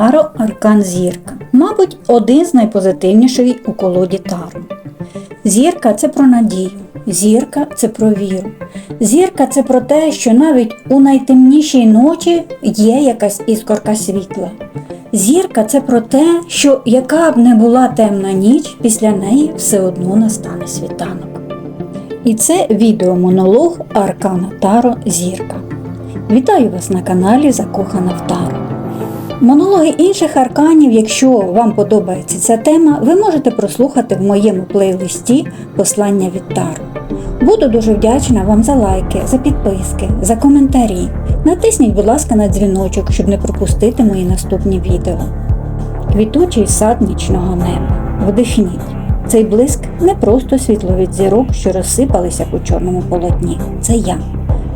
Таро Аркан Зірка. Мабуть, один з найпозитивніших у колоді Таро. Зірка це про надію, зірка це про віру. Зірка це про те, що навіть у найтемнішій ночі є якась іскорка світла. Зірка це про те, що яка б не була темна ніч, після неї все одно настане світанок. І це відеомонолог Аркана Таро Зірка. Вітаю вас на каналі Закохана в Таро. Монологи інших арканів, якщо вам подобається ця тема, ви можете прослухати в моєму плейлисті Послання від Таро. Буду дуже вдячна вам за лайки, за підписки, за коментарі. Натисніть, будь ласка, на дзвіночок, щоб не пропустити мої наступні відео. Квітучий сад нічного неба. Вдихніть. Цей блиск не просто світло від зірок, що розсипалися по чорному полотні. Це я.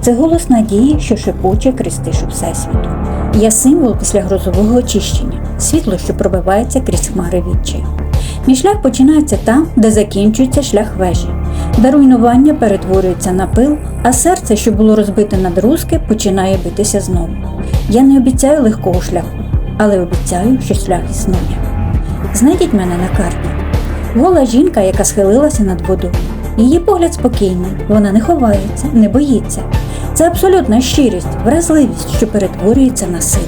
Це голос надії, що шепоче крізь тишу Всесвіту. Я символ після грозового очищення, світло, що пробивається крізь хмари відчаю. Мій шлях починається там, де закінчується шлях вежі, де руйнування перетворюється на пил, а серце, що було розбите на друзки, починає битися знову. Я не обіцяю легкого шляху, але обіцяю, що шлях існує. Знайдіть мене на карті. Гола жінка, яка схилилася над водою. Її погляд спокійний, вона не ховається, не боїться. Це абсолютна щирість, вразливість, що перетворюється на силу.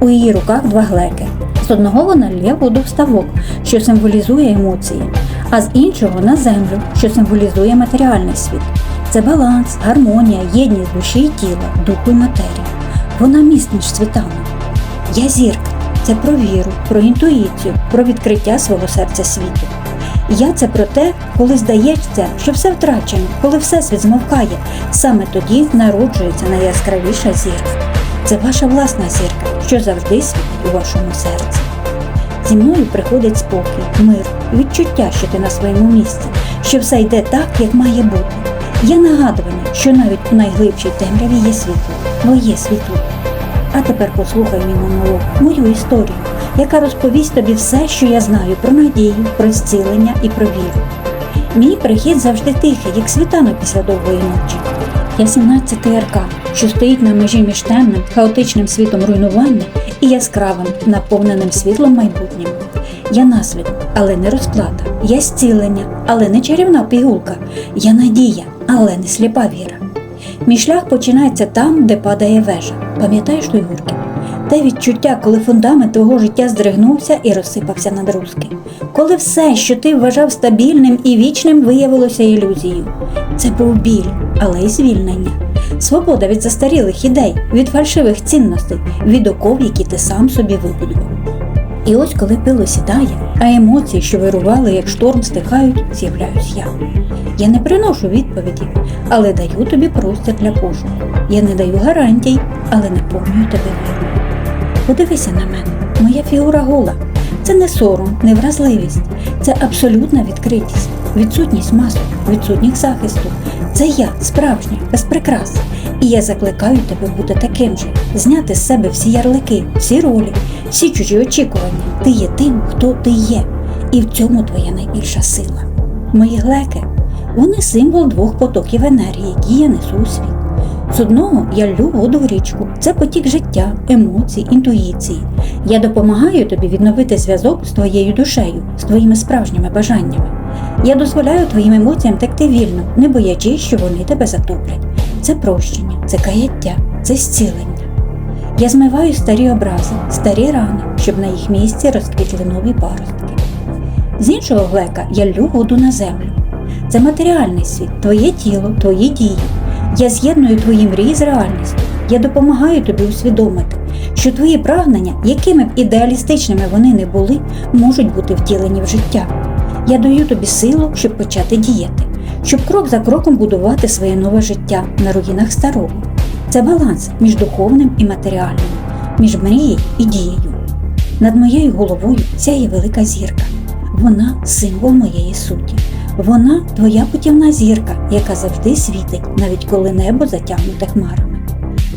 У її руках два глеки. З одного вона лє воду в ставок, що символізує емоції, а з іншого на землю, що символізує матеріальний світ. Це баланс, гармонія, єдність душі і тіла, духу і матерії. Вона міст між світами. Я зірка. Це про віру, про інтуїцію, про відкриття свого серця світу. Я це про те, коли здається, що все втрачено, коли всесвіт змовкає, саме тоді народжується найяскравіша зірка. Це ваша власна зірка, що завжди світить у вашому серці. Зі мною приходить спокій, мир, відчуття, що ти на своєму місці, що все йде так, як має бути. Є нагадування, що навіть у найглибшій темряві є світло, твоє світло. А тепер послухай мій монолог, мою історію, яка розповість тобі все, що я знаю про надію, про зцілення і про віру. Мій прихід завжди тихий, як світанок після довгої ночі. Я 17-й аркан, що стоїть на межі між темним, хаотичним світом руйнування і яскравим, наповненим світлом майбутнім. Я наслідок, але не розплата. Я зцілення, але не чарівна пігулка. Я надія, але не сліпа віра. Мій шлях починається там, де падає вежа. Пам'ятаєш той гуркіт? Те відчуття, коли фундамент твого життя здригнувся і розсипався на друзки. Коли все, що ти вважав стабільним і вічним, виявилося ілюзією. Це був біль, але й звільнення. Свобода від застарілих ідей, від фальшивих цінностей, від оков, які ти сам собі вибудував. І ось коли пило сідає, а емоції, що вирували, як шторм, стихають, з'являюсь я. Я не приношу відповіді, але даю тобі простір для пошуку. Я не даю гарантій, але наповнюю тебе вірою. Подивися на мене, моя фігура гола. Це не сором, не вразливість, це абсолютна відкритість, відсутність масок, відсутність захисту. Це я, справжня, без прикрас. І я закликаю тебе бути таким же, зняти з себе всі ярлики, всі ролі, всі чужі очікування. Ти є тим, хто ти є, і в цьому твоя найбільша сила. Мої глеки вони символ двох потоків енергії, які я несу у світ. З одного я лю воду в річку, це потік життя, емоцій, інтуїції. Я допомагаю тобі відновити зв'язок з твоєю душею, з твоїми справжніми бажаннями. Я дозволяю твоїм емоціям текти вільно, не боячись, що вони тебе затоплять. Це прощення, це каяття, це зцілення. Я змиваю старі образи, старі рани, щоб на їх місці розквітли нові паростки. З іншого глека я лю воду на землю. Це матеріальний світ, твоє тіло, твої дії. Я з'єдную твої мрії з реальністю. Я допомагаю тобі усвідомити, що твої прагнення, якими б ідеалістичними вони не були, можуть бути втілені в життя. Я даю тобі силу, щоб почати діяти, щоб крок за кроком будувати своє нове життя на руїнах старого. Це баланс між духовним і матеріальним, між мрією і дією. Над моєю головою сяє велика зірка. Вона символ моєї суті. Вона твоя путівна зірка, яка завжди світить, навіть коли небо затягнуте хмарами.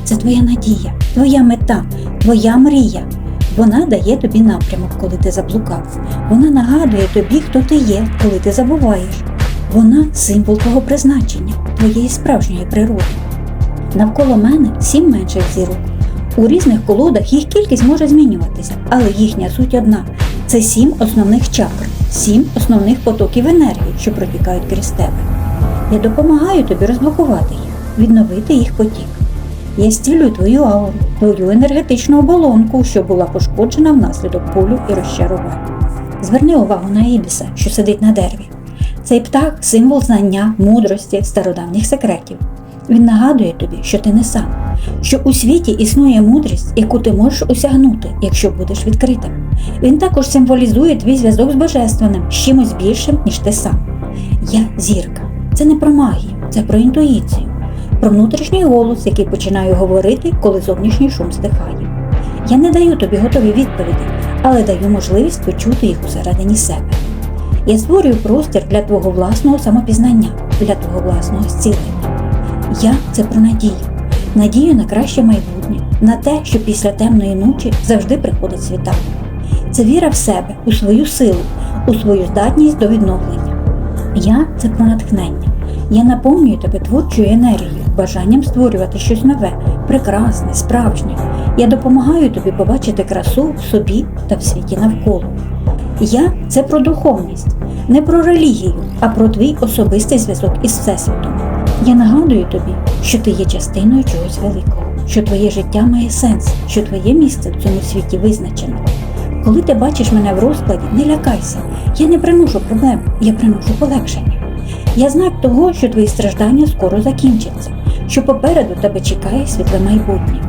Це твоя надія, твоя мета, твоя мрія. Вона дає тобі напрямок, коли ти заблукав. Вона нагадує тобі, хто ти є, коли ти забуваєш. Вона символ твого призначення, твоєї справжньої природи. Навколо мене сім менших зірок. У різних колодах їх кількість може змінюватися, але їхня суть одна це сім основних чакр, сім основних потоків енергії, що протікають крізь тебе. Я допомагаю тобі розблокувати їх, відновити їх потік. Я зцілюю твою ауру, твою енергетичну оболонку, що була пошкоджена внаслідок болю і розчарувань. Зверни увагу на ібіса, що сидить на дереві. Цей птах символ знання, мудрості, стародавніх секретів. Він нагадує тобі, що ти не сам, що у світі існує мудрість, яку ти можеш осягнути, якщо будеш відкритим. Він також символізує твій зв'язок з божественним, з чимось більшим, ніж ти сам. Я зірка. Це не про магію, це про інтуїцію, про внутрішній голос, який починаю говорити, коли зовнішній шум стихає. Я не даю тобі готові відповіді, але даю можливість почути їх усередині себе. Я створюю простір для твого власного самопізнання, для твого власного зцілення. Я це про надію, надію на краще майбутнє, на те, що після темної ночі завжди приходить світанок. Це віра в себе, у свою силу, у свою здатність до відновлення. Я це про натхнення. Я наповнюю тебе творчою енергією, бажанням створювати щось нове, прекрасне, справжнє. Я допомагаю тобі побачити красу в собі та в світі навколо. Я це про духовність, не про релігію, а про твій особистий зв'язок із Всесвітом. Я нагадую тобі, що ти є частиною чогось великого, що твоє життя має сенс, що твоє місце в цьому світі визначено. Коли ти бачиш мене в розкладі, не лякайся. Я не приношу проблем, я приношу полегшення. Я знак того, що твої страждання скоро закінчаться, що попереду тебе чекає світле майбутнє.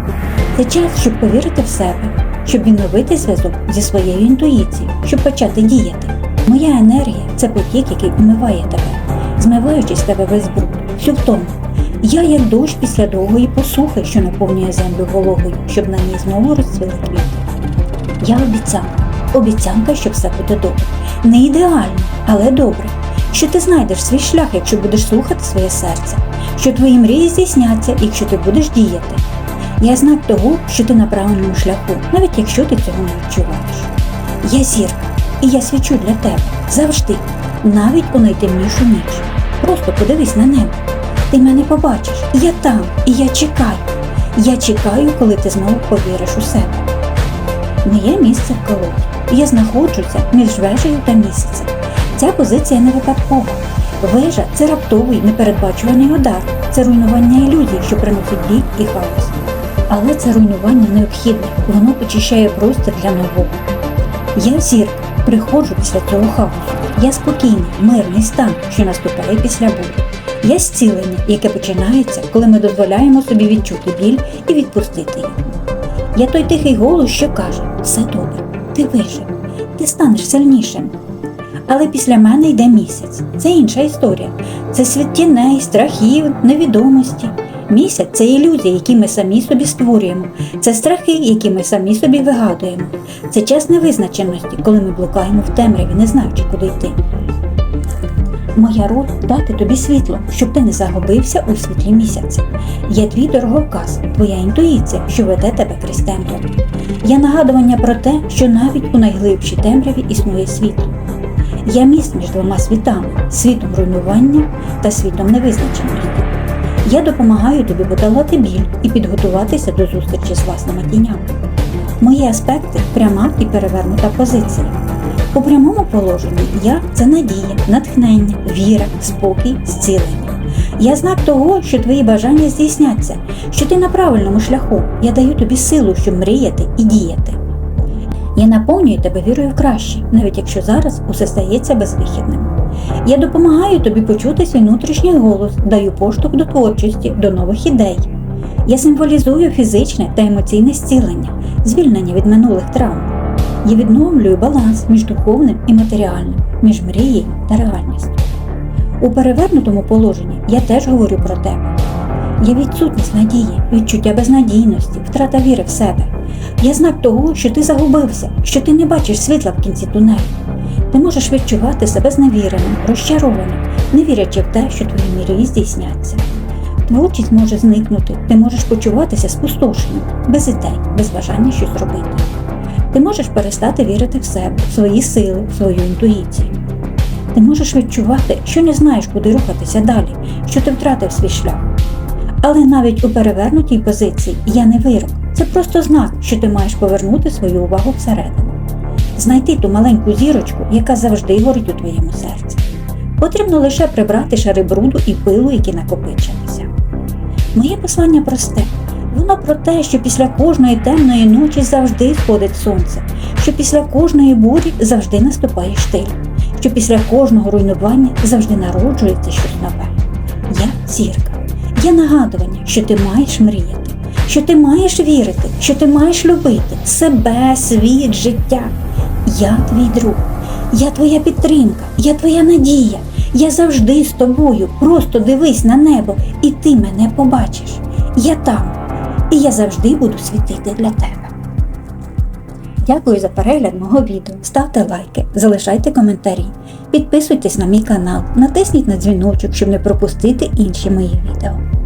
Це час, щоб повірити в себе, щоб відновити зв'язок зі своєю інтуїцією, щоб почати діяти. Моя енергія це потік, який умиває тебе, змиваючи з тебе весь бруд, всю. Я як дощ після довгої посухи, що наповнює землю вологою, щоб на ній знову розцвіли квіти. Я обіцянка, обіцянка, що все буде добре. Не ідеально, але добре. Що ти знайдеш свій шлях, якщо будеш слухати своє серце, що твої мрії здійсняться, якщо ти будеш діяти. Я знак того, що ти на правильному шляху, навіть якщо ти цього не відчуваєш. Я зірка, і я свічу для тебе завжди, навіть у найтемнішу ніч. Просто подивись на небо. Ти мене побачиш. Я там, і я чекаю. Я чекаю, коли ти знову повіриш у себе. Моє місце в колоді. Я знаходжуся між вежею та місяцем. Ця позиція не випадкова. Вежа це раптовий, непередбачуваний удар, це руйнування ілюзій, що приносить біль і хаос. Але це руйнування необхідне, воно очищає простір для нового. Я зірка, приходжу після цього хаосу. Я спокійний, мирний стан, що наступає після болю. Я зцілення, яке починається, коли ми дозволяємо собі відчути біль і відпустити його. Я той тихий голос, що каже: все добре, ти вижив, ти станеш сильнішим. Але після мене йде місяць. Це інша історія. Це світ тіней, страхів, невідомості. Місяць це ілюзії, які ми самі собі створюємо. Це страхи, які ми самі собі вигадуємо. Це час невизначеності, коли ми блукаємо в темряві, не знаючи, куди йти. Моя роль дати тобі світло, щоб ти не загубився у світлі місяця. Я твій дороговказ, твоя інтуїція, що веде тебе крізь темряву. Я нагадування про те, що навіть у найглибшій темряві існує світло. Я міст між двома світами світом руйнування та світом невизначеності. Я допомагаю тобі подолати біль і підготуватися до зустрічі з власними тінями. Мої аспекти пряма і перевернута позиція. У прямому положенні я це надія, натхнення, віра, спокій, зцілення. Я знак того, що твої бажання здійсняться, що ти на правильному шляху. Я даю тобі силу, щоб мріяти і діяти. Я наповнюю тебе вірою в краще, навіть якщо зараз усе стається безвихідним. Я допомагаю тобі почути свій внутрішній голос, даю поштовх до творчості, до нових ідей. Я символізую фізичне та емоційне зцілення, звільнення від минулих травм. Я відновлюю баланс між духовним і матеріальним, між мрією та реальністю. У перевернутому положенні я теж говорю про тебе. Є відсутність надії, відчуття безнадійності, втрата віри в себе. Я знак того, що ти загубився, що ти не бачиш світла в кінці тунелю. Ти можеш відчувати себе зневіреним, розчарованим, не вірячи в те, що твої мрії здійсняться. Творчість може зникнути, ти можеш почуватися спустошеним, без ідей, без бажання щось робити. Ти можеш перестати вірити в себе, в свої сили, в свою інтуїцію. Ти можеш відчувати, що не знаєш, куди рухатися далі, що ти втратив свій шлях. Але навіть у перевернутій позиції я не вирок, це просто знак, що ти маєш повернути свою увагу всередину. Знайти ту маленьку зірочку, яка завжди горить у твоєму серці. Потрібно лише прибрати шари бруду і пилу, які накопичилися. Моє послання просте. Воно про те, що після кожної темної ночі завжди сходить сонце, що після кожної бурі завжди наступає штиль, що після кожного руйнування завжди народжується щось нове. Я зірка. Є нагадування, що ти маєш мріяти, що ти маєш вірити, що ти маєш любити себе, світ, життя. Я твій друг, я твоя підтримка, я твоя надія. Я завжди з тобою. Просто дивись на небо, і ти мене побачиш. Я там, і я завжди буду світити для тебе. Дякую за перегляд мого відео. Ставте лайки, залишайте коментарі, підписуйтесь на мій канал, натисніть на дзвіночок, щоб не пропустити інші мої відео.